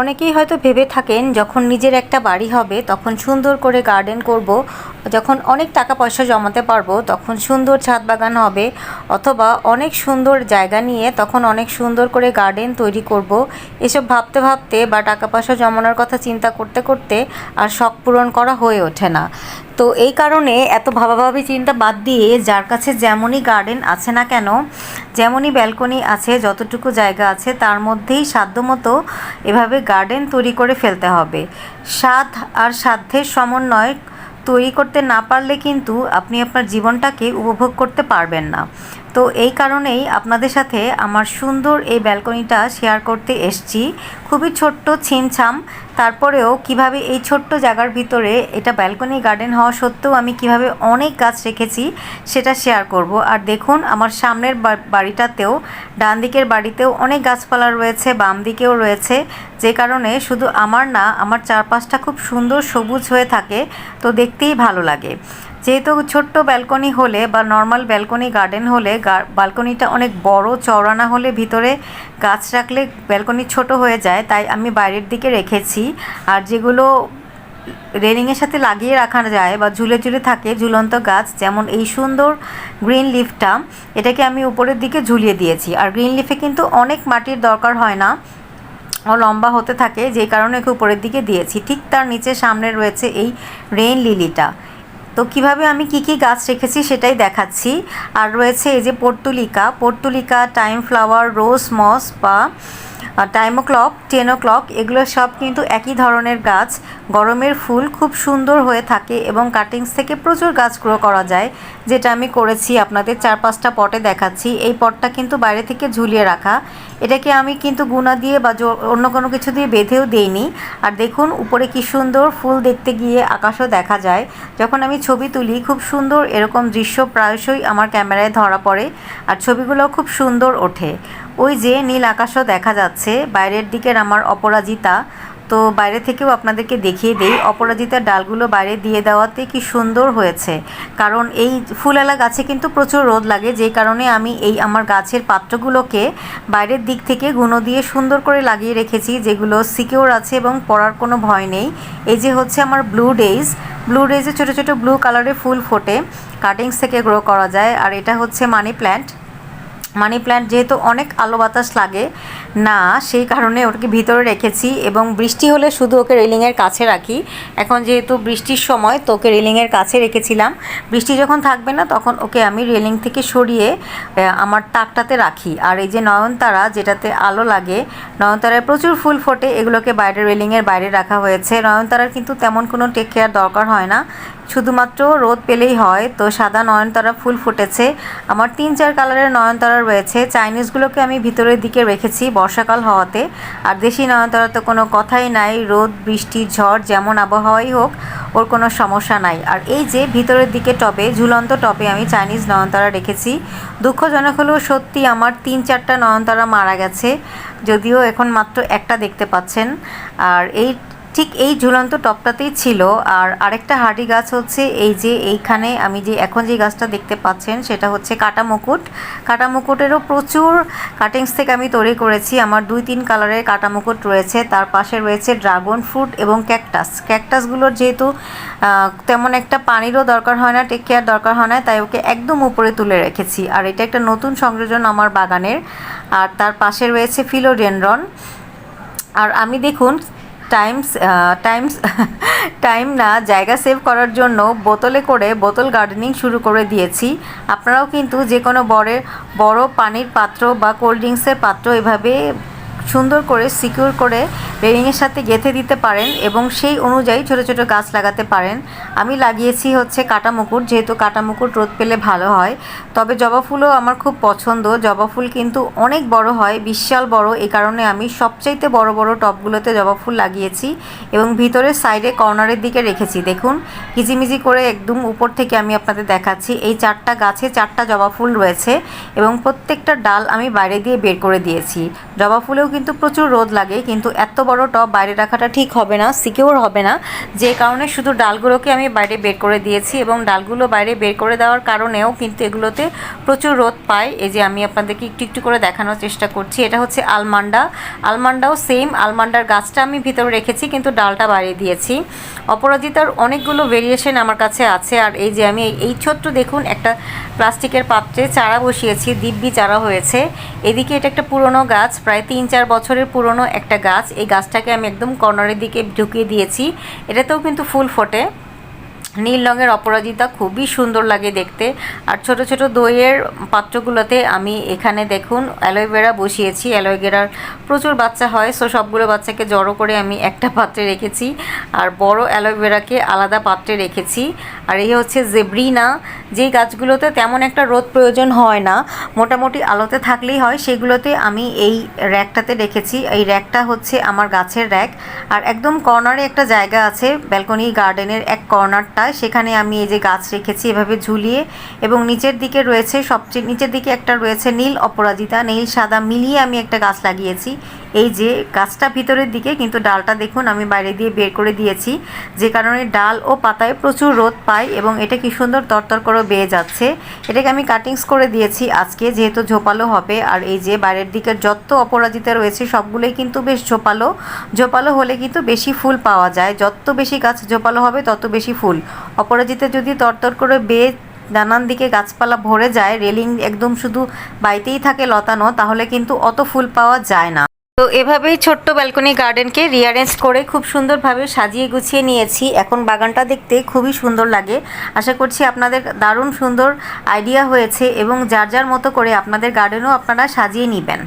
অনেকেই হয়তো ভেবে থাকেন যখন নিজের একটা বাড়ি হবে, তখন সুন্দর করে গার্ডেন করব, যখন অনেক টাকা পয়সা জমাতে পারব, তখন সুন্দর ছাদ বাগান হবে, অথবা অনেক সুন্দর জায়গা নিয়ে তখন অনেক সুন্দর করে গার্ডেন তৈরি করব। এসব ভাবতে ভাবতে বা টাকা পয়সা জমানোর কথা চিন্তা করতে করতে আর শখ পূরণ করা হয়ে ওঠে না। তো এই কারণে এত ভাবাভাবি চিন্তা বাদ দিয়ে যার কাছে যেমনই গার্ডেন আছে না কেন, যেমনই ব্যালকনি আছে, যতটুকু জায়গা আছে, তার মধ্যেই সাধ্যমতো এভাবে গার্ডেন তৈরি করে ফেলতে হবে। সাধ আর সাধ্যের সমন্বয় তৈরি করতে না পারলে কিন্তু আপনি আপনার জীবনটাকে উপভোগ করতে পারবেন না। তো এই কারণেই আপনাদের সাথে আমার সুন্দর এই ব্যালকনিটা শেয়ার করতে এসছি। খুবই ছোট্ট ছিমছাম, তারপরেও কীভাবে এই ছোট্ট জায়গার ভিতরে এটা ব্যালকনি গার্ডেন হওয়া সত্ত্বেও আমি কীভাবে অনেক গাছ রেখেছি সেটা শেয়ার করব। আর দেখুন, আমার সামনের বাড়িটাতেও ডান দিকের বাড়িতেও অনেক গাছপালা রয়েছে বাম দিকেও রয়েছে। যে কারণে শুধু আমার না, আমার চারপাশটা খুব সুন্দর সবুজ হয়ে থাকে, তো দেখতেই ভালো লাগে। যেহেতু ছোট্ট ব্যালকনি হলে বা নর্মাল ব্যালকনি গার্ডেন হলে ব্যালকনিটা অনেক বড় চওড়া না হলে ভিতরে গাছ রাখলে ব্যালকনি ছোট হয়ে যায়, তাই আমি বাইরের দিকে রেখেছি। আর যেগুলো রেলিংয়ের সাথে লাগিয়ে রাখা যায় বা ঝুলে ঝুলে থাকে ঝুলন্ত গাছ, যেমন এই সুন্দর গ্রিন লিফটা এটাকে আমি উপরের দিকে ঝুলিয়ে দিয়েছি। আর গ্রিন লিফে কিন্তু অনেক মাটির দরকার হয় না, ও লম্বা হতে থাকে, যে কারণে একে উপরের দিকে দিয়েছি। ঠিক তার নিচে সামনে রয়েছে এই রেইন লিলিটা তো কীভাবে আমি কি কি গাছ রেখেছি সেটাই দেখাচ্ছি। আর রয়েছে এই যে portulaca portulaca, time flower, rose moss বা time o'clock, ten o'clock, এগুলো সব কিন্তু একই ধরনের গাছ। গরমের ফুল খুব সুন্দর হয়ে থাকে এবং কাটিংস থেকে প্রচুর গাছ গ্রো করা যায়, যেটা আমি করেছি, আপনাদের চার পাঁচটা পটে দেখাচ্ছি। এই পটটা কিন্তু বাইরে থেকে ঝুলিয়ে রাখা। এটাকে আমি কিন্তু গুণা দিয়ে বা অন্য কোনো কিছু দিয়ে বেঁধেও দেইনি। আর দেখুন, উপরে কি সুন্দর ফুল দেখতে গিয়ে আকাশও দেখা যায়। যখন আমি ছবি তুলি, খুব সুন্দর এরকম দৃশ্য প্রায়শই আমার ক্যামেরায় ধরা পড়ে আর ছবিগুলো খুব সুন্দর ওঠে। ওই যে নীল আকাশও দেখা যাচ্ছে, বাইরের দিকের আমার অপরাজিতা। তো বাইরে থেকেও আপনাদেরকে দেখিয়ে দেই অপরাজিতার ডালগুলো বাইরে দিয়ে দেওয়াতে কি সুন্দর হয়েছে। কারণ এই ফুলালা গাছে কিন্তু প্রচুর রোদ লাগে, যে কারণে আমি এই আমার গাছের পাত্রগুলোকে বাইরের দিক থেকে গুঁড়ো দিয়ে সুন্দর করে লাগিয়ে রেখেছি, যেগুলো সিকিউর আছে এবং পড়ার কোনো ভয় নেই। এই যে হচ্ছে আমার ব্লু ডেইজ, ব্লু ডেইজে ছোটো ছোটো ব্লু কালারের ফুল ফোটে, কাটিংস থেকে গ্রো করা যায়। আর এটা হচ্ছে মানি প্ল্যান্ট। মানি প্ল্যান্ট যেহেতু অনেক আলো বাতাস লাগে, না, সেই কারণে ওটাকে ভিতরে রেখেছি এবং বৃষ্টি হলে শুধু ওকে রেলিংয়ের কাছে রাখি। এখন যেহেতু বৃষ্টির সময়, তো ওকে রেলিংয়ের কাছে রেখেছিলাম। বৃষ্টি যখন থাকবে না, তখন ওকে আমি রেলিং থেকে সরিয়ে আমার তাকটাতে রাখি। আর এই যে নয়নতারা, যেটাতে আলো লাগে, নয়নতারায় প্রচুর ফুল ফোটে, এগুলোকে বাইরে রেলিংয়ের বাইরে রাখা হয়েছে। নয়নতারার কিন্তু তেমন কোনো টেক কেয়ার দরকার হয় না। শুধুমাত্র রোদ পেলেই হয়। তো সাদা নয়নতারা ফুল ফুটেছে। আমার তিন চার কালারের নয়নতারা রয়েছে। চাইনিজগুলোকে আমি ভিতরের দিকে রেখেছি বর্ষাকাল হওয়াতে। আর দেশি নয়নতারা তো কোনো কথাই নাই। রোদ, বৃষ্টি, ঝড় যেমন আবহাওয়াই হোক, ওর কোনো সমস্যা নাই। আর এই যে ভিতরের দিকে টবে, ঝুলন্ত টবে আমি চাইনিজ নয়নতারা রেখেছি। দুঃখজনক হলেও সত্যি আমার তিন চারটা নয়নতারা মারা গেছে। যদিও এখন মাত্র একটা দেখতে পাচ্ছেন। আর এই ঠিক এই ঝুলন্ত টপটাতেই ছিল। আর আরেকটা হার্ডি গাছ হচ্ছে এই যে এইখানে আমি যে এখন যে গাছটা দেখতে পাচ্ছেন সেটা হচ্ছে কাটা মুকুট। কাটা মুকুটেরও প্রচুর কাটিংস থেকে আমি তৈরি করেছি। আমার দুই তিন কালারের কাটা মুকুট রয়েছে। তার পাশে রয়েছে ড্রাগন ফ্রুট এবং ক্যাকটাস। ক্যাকটাসগুলোর যেহেতু তেমন একটা পানিরও দরকার হয় না, টেক কেয়ার দরকার হয় না, তাই ওকে একদম উপরে তুলে রেখেছি। আর এটা একটা নতুন সংযোজন আমার বাগানের। আর তার পাশে রয়েছে ফিলোডেনড্রন। আর আমি দেখুন টাইমস টাইমস টাইম না, জায়গা সেভ করার জন্য বোতলে করে বোতল গার্ডেনিং শুরু করে দিয়েছি। আপনারাও কিন্তু যে কোনো বড়ের বড় পানির পাত্র বা কোল্ড ড্রিঙ্কসের পাত্র এভাবে সুন্দর করে সিকিউর করে রেলিংয়ের সাথে গেঁথে দিতে পারেন এবং সেই অনুযায়ী ছোটো ছোটো গাছ লাগাতে পারেন। আমি লাগিয়েছি হচ্ছে কাটা মুকুট, যেহেতু কাটা মুকুট রোদ পেলে ভালো হয়। তবে জবা ফুলও আমার খুব পছন্দ। জবা ফুল কিন্তু অনেক বড় হয়, বিশাল বড়। এই কারণে আমি সবচাইতে বড় বড় টবগুলোতে জবা ফুল লাগিয়েছি এবং ভিতরের সাইডে কর্নারের দিকে রেখেছি। দেখুন কিচিমিচি করে একদম উপর থেকে আমি আপনাদের দেখাচ্ছি। এই চারটা গাছে চারটা জবা ফুল রয়েছে এবং প্রত্যেকটা ডাল আমি বাইরে দিয়ে বের করে দিয়েছি। জবা ফুলেও কিন্তু প্রচুর রোদ লাগে, কিন্তু এত বড় টব বাইরে রাখাটা ঠিক হবে না সিকিউর হবে না। যে কারণে শুধু ডালগুলোকে আমি বাইরে বের করে দিয়েছি এবং ডালগুলো বাইরে বের করে দেওয়ার কারণেও কিন্তু এগুলোতে প্রচুর রোদ পায়। এই যে আমি আপনাদেরকে একটু একটু করে দেখানোর চেষ্টা করছি, এটা হচ্ছে আলমান্ডা। আলমান্ডাও সেম আলমান্ডার গাছটা আমি ভিতরে রেখেছি, কিন্তু ডালটা বাইরে দিয়েছি। অপরাজিতার অনেকগুলো ভেরিয়েশন আমার কাছে আছে, আর এই যে আমি এই- এই ছোট্ট দেখুন একটা প্লাস্টিকের পাত্রে চারা বসিয়েছি, দিব্যি চারা হয়েছে। এদিকে এটা একটা পুরনো গাছ, প্রায় তিন চার বছরের পুরনো একটা গাছ। এই গাছটাকে আমি একদম কর্নারের দিকে ঢুকিয়ে দিয়েছি। এটাতেও কিন্তু ফুল ফোটে। নীল রঙের অপরাজিতা খুবই সুন্দর লাগে দেখতে। আর ছোট ছোট দইয়ের পাত্রগুলোতে আমি এখানে দেখুন অ্যালোভেরা বসিয়েছি। অ্যালোভেরার প্রচুর বাচ্চা হয়, সো সবগুলো বাচ্চাকে জড়ো করে আমি একটা পাত্রে রেখেছি। আর বড় অ্যালোভেরাকে আলাদা পাত্রে রেখেছি। আর এই হচ্ছে জেব্রিনা। যেই গাছগুলোতে তেমন একটা রোদ প্রয়োজন হয় না, মোটামুটি আলোতে থাকলেই হয়, সেগুলোতে আমি এই র্যাকটাতে রেখেছি। এই র্যাকটা হচ্ছে আমার গাছের র্যাক। আর একদম কর্নারে একটা জায়গা আছে, ব্যালকনি গার্ডেনের এক কর্নারটা সেখানে আমি এই যে গাছ রেখেছি এভাবে ঝুলিয়ে। এবং নিচের দিকে রয়েছে সবচেয়ে, নিচের দিকে একটা রয়েছে নীল অপরাজিতা। নীল, সাদা মিলিয়ে আমি একটা গাছ লাগিয়েছি। এই যে গাছটা ভিতরের দিকে, কিন্তু ডালটা দেখুন, আমি বাইরে দিয়ে বের করে দিয়েছি। যে কারণে ডাল ও পাতায় প্রচুর রোদ পায় এবং এটা কি সুন্দর তরতর করে বেয়ে যাচ্ছে। এটাকে আমি কাটিংস করে দিয়েছি আজকে, যেহেতু ঝোপালো হবে। আর এই যে বাইরের দিকের যত অপরাজিতা রয়েছে, সবগুলোই কিন্তু বেশ ঝোপালো। ঝোপালো হলে কিন্তু বেশি ফুল পাওয়া যায়। যত বেশি গাছ ঝোপালো হবে, তত বেশি ফুল। অপরাজিতা যদি তরতর করে বেয়ে নানান দিকে গাছপালা ভরে যায়, রেলিং একদম শুধু বাইতেই থাকে লতানো, তাহলে কিন্তু অত ফুল পাওয়া যায় না। তো এভাবেই ছোট্ট ব্যালকনি গার্ডেনকে রিয়ারেঞ্জ করে খুব সুন্দরভাবে সাজিয়ে গুছিয়ে নিয়েছি। এখন বাগানটা দেখতে খুবই সুন্দর লাগে। আশা করছি আপনাদের দারুণ সুন্দর আইডিয়া হয়েছে এবং যার যার মতো করে আপনাদের গার্ডেনও আপনারা সাজিয়ে নেবেন।